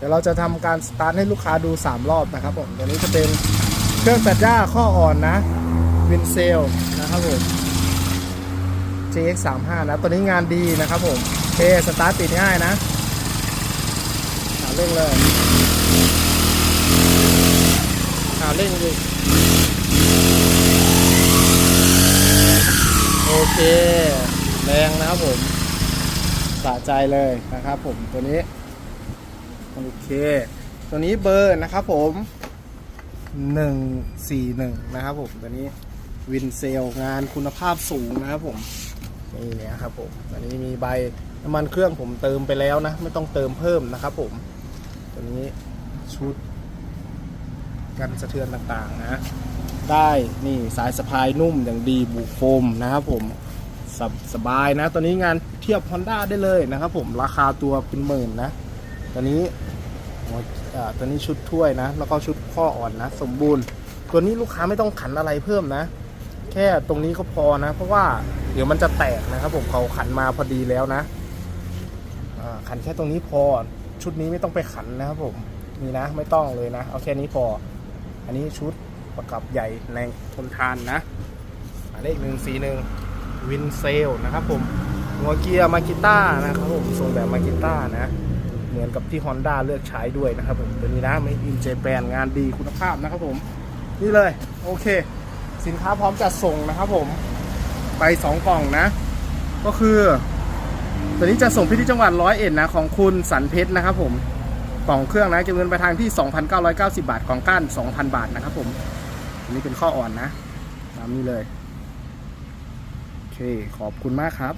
เดี๋ยวเราจะทำการสตาร์ทให้ลูกค้าดู 3 รอบนะครับผมตัวนี้จะเป็นเครื่องตัดหญ้าข้ออ่อนนะวินเซลนะครับผม JX35 นะตัวนี้งานดีนะครับผมเคสตาร์ทติดง่ายนะอ่าเร่งเลยอ่าเร่งดิโอเค แรงนะครับผมสะใจเลยนะครับผมตัวนี้ โอเค ตัวนี้เบอร์นะครับผม141นะครับผมตัวนี้วินเซลงานคุณภาพสูงนะครับผมนี่นะครับผมตัวนี้มีใบน้ำมันเครื่องผมเติมไปแล้วนะ ไม่ต้องเติมเพิ่มนะครับผม ตัวนี้ชุด กันสะเทือนต่างๆนะ ได้นี่สายสะพายนุ่มอย่างดีบุโฟมนะครับผมสบสบายนะ ตัวนี้งานเทียบ Honda ได้เลยนะครับผมราคาตัวเป็นหมื่นนะ ตัวนี้ตัวนี้ชุดถ้วยนะ แล้วก็ชุดข้ออ่อนนะ สมบูรณ์ ตัวนี้ลูกค้าไม่ต้องขันอะไรเพิ่มนะ แค่ตรงนี้ก็พอนะ เพราะว่าเดี๋ยวมันจะแตกนะครับ ผมเขาขันมาพอดีแล้วนะขันแค่ตรงนี้พอ ชุดนี้ไม่ต้องไปขันนะครับผมนี่นะ ไม่ต้องเลยนะ เอาแค่นี้พอ อันนี้ชุดประกับใหญ่แรงทนทานนะหมายเลขหนึ่งสี่หนึ่งวินเซลนะครับผมหัวเกียร์มากิต้านะครับผมทรงแบบมากิต้านะ เหมือนกับที่ Honda เลือกใช้ด้วยนะครับผมตัวนี้นะไม่อินเจแปนงานดีคุณภาพนะครับผม นี่เลยโอเค สินค้าพร้อมจัดส่งนะครับผมไป 2 กล่องนะ ก็คือ ตัวนี้จะส่งไปที่จังหวัดร้อยเอ็ดนะของคุณสันเพชรนะครับผมกล่องเครื่องนะเก็บเงินไปทางที่ 2,990 บาทกล่องก้าน 2,000 บาทนะครับผมอันนี้เป็นข้ออ่อนนะตามนี้เลยโอเคขอบคุณมากครับ